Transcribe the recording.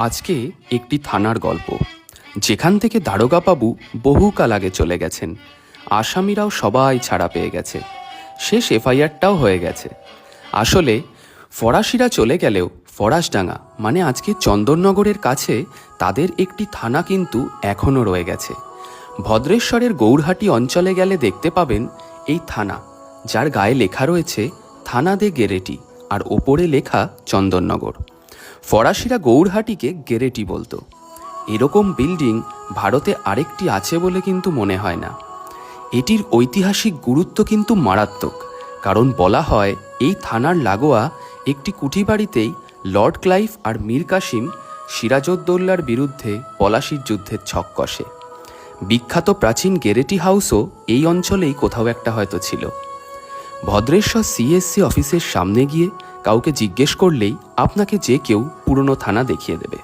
আজকে একটি থানার গল্প। যেখান থেকে দারোগাবাবু বহুকাল আগে চলে গেছেন। আসামিরাও সবাই ছাড়া পেয়ে গেছে। শেষ এফআইআরটাও হয়ে গেছে। আসলে ফরাসিরা চলে গেলেও ফরাসডাঙ্গা মানে আজকে চন্দননগরের কাছে, তাদের একটি থানা কিন্তু এখনও রয়ে গেছে। ভদ্রেশ্বরের গৌরহাটি অঞ্চলে গেলে দেখতে পাবেন এই থানা, যার গায়ে লেখা রয়েছে, থানা দে গেরেটি আর ওপরে লেখা, চন্দননগর ফরাসিরা গৌরহাটিকে গেরেটি বলতো। এরকম বিল্ডিং ভারতে আরেকটি আছে বলে কিন্তু মনে হয় না। এটির ঐতিহাসিক গুরুত্ব কিন্তু মারাত্মক, কারণ বলা হয় এই থানার লাগোয়া একটি কুঠিবাড়িতেই লর্ড ক্লাইভ আর মীর কাসিম সিরাজউদ্দৌলার বিরুদ্ধে পলাশির যুদ্ধের ছক কষে। বিখ্যাত প্রাচীন গেরেটি হাউসও এই অঞ্চলেই কোথাও একটা হয়তো ছিল। ভদ্রেশ্বর সিএসসি অফিসের সামনে গিয়ে কাউকে জিজ্ঞেস করলেই আপনাকে যে কেউ পুরনো থানা দেখিয়ে দেবে।